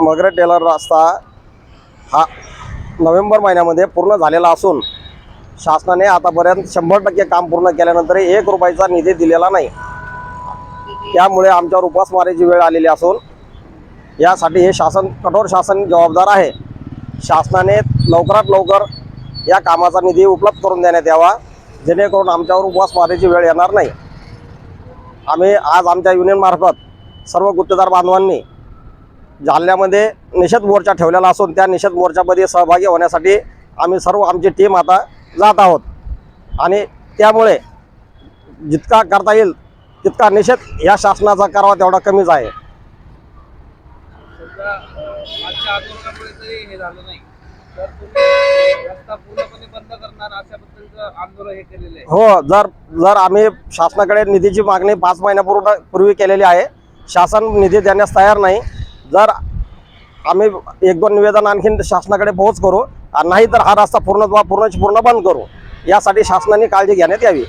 Magare teller रस्ता हा November महिन्यामध्ये पूर्ण झालेला असून शासनाने आतापर्यंत शंभर टक्के काम पूर्ण केल्यानंतर एक रुपयाचा निधी दिलेला नाही. त्यामुळे आमच्यावर उपासमारीची वेळ आलेली असून यासाठी हे शासन कठोर शासन जबाबदार आहे. शासनाने लवकरात लवकर या कामाचा निधी उपलब्ध करून देण्यात यावा जेणेकरून आमच्यावर उपवासमारीची वेळ येणार नाही. आम्ही आज आमच्या युनियनमार्फत सर्व गुत्तेदार बांधवांनी जालन्यामध्ये निषेध मोर्चा ठेवलेला असून त्या निषेध मोर्चामध्ये सहभागी होण्यासाठी आम्ही सर्व आमची टीम आता जात आहोत. आणि त्यामुळे जितका करता येईल तितका निषेध या शासनाचा करावा तेवढा कमीच आहे. हो जर जर आम्ही शासनाकडे निधीची मागणी पाच महिन्यापूर्वी पूर्वी केलेली आहे शासन निधी देण्यास तयार नाही जर आम्ही एक दोन निवेदन आणखीन शासनाकडे पोहोच करू आणि नाही तर हा रस्ता पूर्ण पूर्णची पूर्ण बंद करू यासाठी शासनाने काळजी घेण्यात यावी.